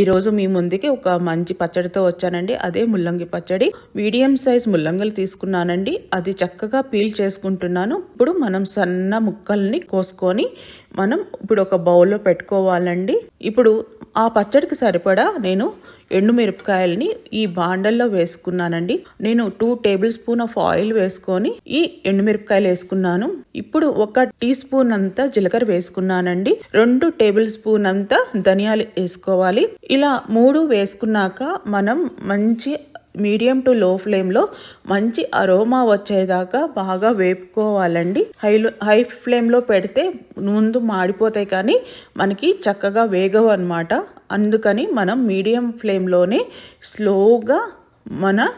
ఈరోజు మీ ముందుకి ఒక మంచి పచ్చడితో వచ్చానండి. అదే ముల్లంగి పచ్చడి. మీడియం సైజ్ ముల్లంగలు తీసుకున్నానండి. అది చక్కగా పీల్ చేసుకుంటున్నాను. ఇప్పుడు మనం సన్న ముక్కల్ని కోసుకొని మనం ఇప్పుడు ఒక బౌల్లో పెట్టుకోవాలండి. ఇప్పుడు ఆ పచ్చడికి సరిపడా నేను ఎండుమిరపకాయలని ఈ బాండల్లో వేసుకున్నానండి. నేను two tablespoon of oil వేసుకొని ఈ ఎండుమిరపకాయలు వేసుకున్నాను. ఇప్పుడు ఒక టీ స్పూన్ అంతా జీలకర్ర వేసుకున్నానండి. రెండు టేబుల్ స్పూన్ అంతా ధనియాలు వేసుకోవాలి. ఇలా మూడు వేసుకున్నాక మనం మంచి మీడియం టు లో ఫ్లేమ్లో మంచి అరోమా వచ్చేదాకా బాగా వేపుకోవాలండి. హైలో హై ఫ్లేమ్లో పెడితే ముందు మాడిపోతాయి కానీ మనకి చక్కగా వేగవు అనమాట అందుకని మనం మీడియం ఫ్లేమ్లోనే స్లోగా మన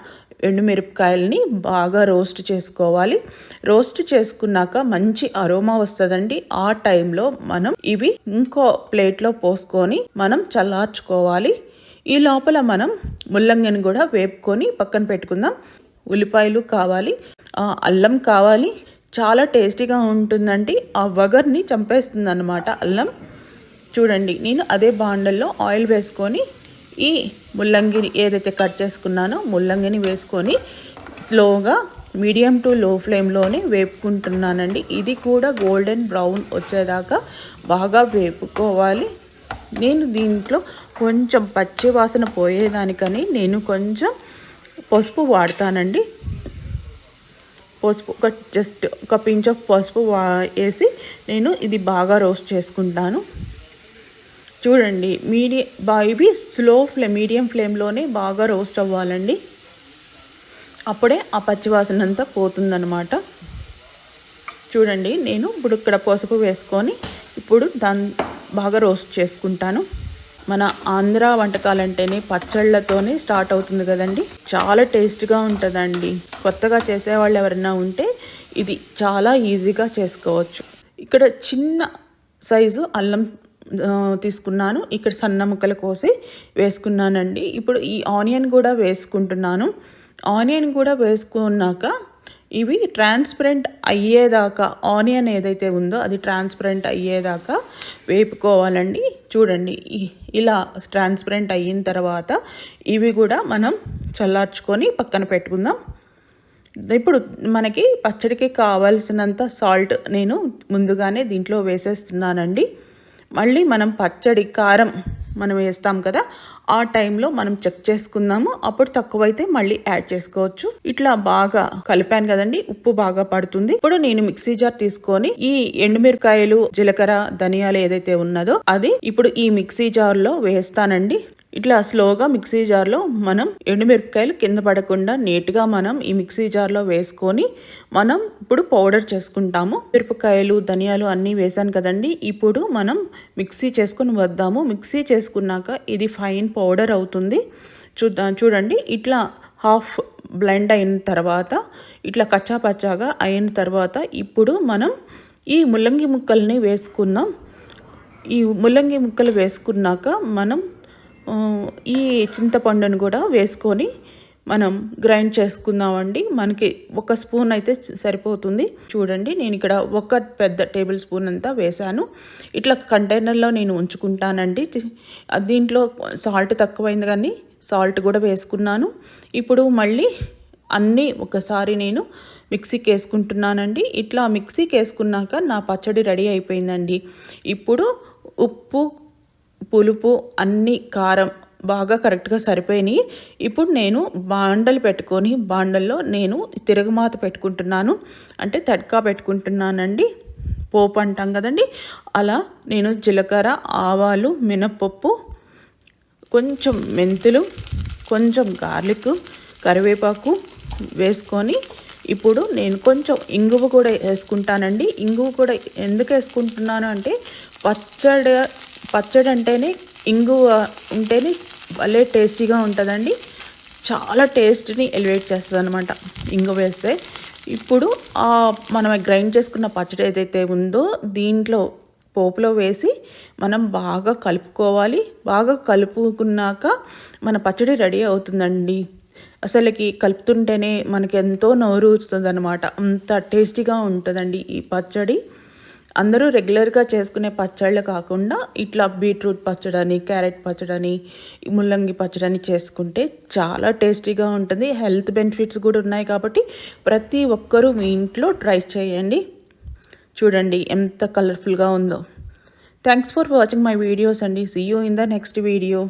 ఎండుమిరపకాయలని బాగా రోస్ట్ చేసుకోవాలి. రోస్ట్ చేసుకున్నాక మంచి అరోమా వస్తుందండి. ఆ టైంలో మనం ఇవి ఇంకో ప్లేట్లో పోసుకొని మనం చల్లార్చుకోవాలి. ఈ లోపల మనం ముల్లంగిని కూడా వేపుకొని పక్కన పెట్టుకుందాం. ఉల్లిపాయలు కావాలి అల్లం కావాలి. చాలా టేస్టీగా ఉంటుందండి. ఆ వగర్ని చంపేస్తుంది అనమాట అల్లం. చూడండి నేను అదే బాండల్లో ఆయిల్ వేసుకొని ఈ ముల్లంగిని ఏదైతే కట్ చేసుకున్నానో ముల్లంగిని వేసుకొని స్లోగా మీడియం టు లో ఫ్లేమ్లోనే వేపుకుంటున్నానండి. ఇది కూడా గోల్డెన్ బ్రౌన్ వచ్చేదాకా బాగా వేపుకోవాలి. నేను దీంట్లో కొంచెం పచ్చి వాసన పోయేదానికని నేను కొంచెం పసుపు వాడతానండి. పసుపు ఒక జస్ట్ ఒక పించ్ ఆఫ్ పసుపు వా వేసి నేను ఇది బాగా రోస్ట్ చేసుకుంటాను. చూడండి మీడియం బా ఇవి స్లో ఫ్లేమ్ మీడియం ఫ్లేమ్లోనే బాగా రోస్ట్ అవ్వాలండి. అప్పుడే ఆ పచ్చివాసన అంతా పోతుందనమాట చూడండి నేను ఇప్పుడు ఇక్కడ పసుపు వేసుకొని ఇప్పుడు దాన్ని బాగా రోస్ట్ చేసుకుంటాను. మన ఆంధ్ర వంటకాలంటేనే పచ్చళ్ళతోనే స్టార్ట్ అవుతుంది కదండి. చాలా టేస్ట్గా ఉంటుందండి. కొత్తగా చేసేవాళ్ళు ఎవరైనా ఉంటే ఇది చాలా ఈజీగా చేసుకోవచ్చు. ఇక్కడ చిన్న సైజు అల్లం తీసుకున్నాను. ఇక్కడ సన్న ముక్కలు కోసి వేసుకున్నానండి. ఇప్పుడు ఈ ఆనియన్ కూడా వేసుకుంటున్నాను. ఆనియన్ కూడా వేసుకున్నాక ఇవి ట్రాన్స్పరెంట్ అయ్యేదాకా ఆనియన్ ఏదైతే ఉందో అది ట్రాన్స్పరెంట్ అయ్యేదాకా వేపుకోవాలండి. చూడండి ఇలా ట్రాన్స్పరెంట్ అయిన తర్వాత ఇవి కూడా మనం చల్లార్చుకొని పక్కన పెట్టుకుందాం. ఇప్పుడు మనకి పచ్చడికి కావాల్సినంత సాల్ట్ నేను ముందుగానే దీంట్లో వేసేస్తున్నానండి. మళ్ళీ మనం పచ్చడి కారం మనం వేస్తాం కదా ఆ టైంలో మనం చెక్ చేసుకుందాము. అప్పుడు తక్కువైతే మళ్ళీ యాడ్ చేసుకోవచ్చు. ఇట్లా బాగా కలిపాను కదండి ఉప్పు బాగా పడుతుంది. ఇప్పుడు నేను మిక్సీ జార్ తీసుకొని ఈ ఎండుమిరకాయలు జీలకర్ర ధనియాలు ఏదైతే ఉన్నదో అది ఇప్పుడు ఈ మిక్సీ జార్లో వేస్తానండి. ఇట్లా స్లోగా మిక్సీ జార్లో మనం ఎండుమిరపకాయలు కింద పడకుండా నీట్గా మనం ఈ మిక్సీ జార్లో వేసుకొని మనం ఇప్పుడు పౌడర్ చేసుకుంటాము. మిరపకాయలు ధనియాలు అన్నీ వేసాను కదండి. ఇప్పుడు మనం మిక్సీ చేసుకుని వద్దాము. మిక్సీ చేసుకున్నాక ఇది ఫైన్ పౌడర్ అవుతుంది. చూద్దాం చూడండి. ఇట్లా హాఫ్ బ్లెండ్ అయిన తర్వాత ఇట్లా కచ్చాపచ్చాగా అయిన తర్వాత ఇప్పుడు మనం ఈ ముల్లంగి ముక్కల్ని వేసుకుందాం. ఈ ముల్లంగి ముక్కలు వేసుకున్నాక మనం ఈ చింతపండును కూడా వేసుకొని మనం గ్రైండ్ చేసుకుందామండి. మనకి ఒక స్పూన్ అయితే సరిపోతుంది. చూడండి నేను ఇక్కడ ఒక పెద్ద టేబుల్ స్పూన్ అంతా వేసాను ఇట్లా కంటైనర్లో నేను ఉంచుకుంటానండి. దీంట్లో సాల్ట్ తక్కువైంది కానీ సాల్ట్ కూడా వేసుకున్నాను. ఇప్పుడు మళ్ళీ అన్నీ ఒకసారి నేను మిక్సీకి వేసుకుంటున్నానండి. ఇట్లా మిక్సీకి వేసుకున్నాక నా పచ్చడి రెడీ అయిపోయిందండి. ఇప్పుడు ఉప్పు పులుపు అన్ని కారం బాగా కరెక్ట్గా సరిపోయినాయి. ఇప్పుడు నేను బాండలు పెట్టుకొని బాండల్లో నేను తిరగమాత పెట్టుకుంటున్నాను. అంటే తడ్కా పెట్టుకుంటున్నానండి. పోపు అంటాం కదండి. అలా నేను జీలకర్ర ఆవాలు మినప్పప్పు కొంచెం మెంతులు కొంచెం గార్లిక్ కరివేపాకు వేసుకొని ఇప్పుడు నేను కొంచెం ఇంగువ కూడా వేసుకుంటానండి. ఇంగువ కూడా ఎందుకు వేసుకుంటున్నాను అంటే పచ్చడి పచ్చడి అంటేనే ఇంగువ ఉంటేనే భలే టేస్టీగా ఉంటుందండి. చాలా టేస్ట్ని ఎలివేట్ చేస్తుంది అనమాట ఇంగు వేస్తే. ఇప్పుడు మనం గ్రైండ్ చేసుకున్న పచ్చడి ఏదైతే ఉందో దీంట్లో పోపులో వేసి మనం బాగా కలుపుకోవాలి. బాగా కలుపుకున్నాక మన పచ్చడి రెడీ అవుతుందండి. అసలుకి కలుపుతుంటేనే మనకి ఎంతో నోరు అనమాట అంత టేస్టీగా ఉంటుందండి ఈ పచ్చడి. అందరూ రెగ్యులర్గా చేసుకునే పచ్చళ్ళు కాకుండా ఇట్లా బీట్రూట్ పచ్చడని క్యారెట్ పచ్చడని ముల్లంగి పచ్చడని చేసుకుంటే చాలా టేస్టీగా ఉంటుంది. హెల్త్ బెనిఫిట్స్ కూడా ఉన్నాయి కాబట్టి ప్రతి ఒక్కరూ మీ ఇంట్లో ట్రై చేయండి. చూడండి ఎంత కలర్ఫుల్గా ఉందో. Thanks for watching my videos అండి. See you in the next video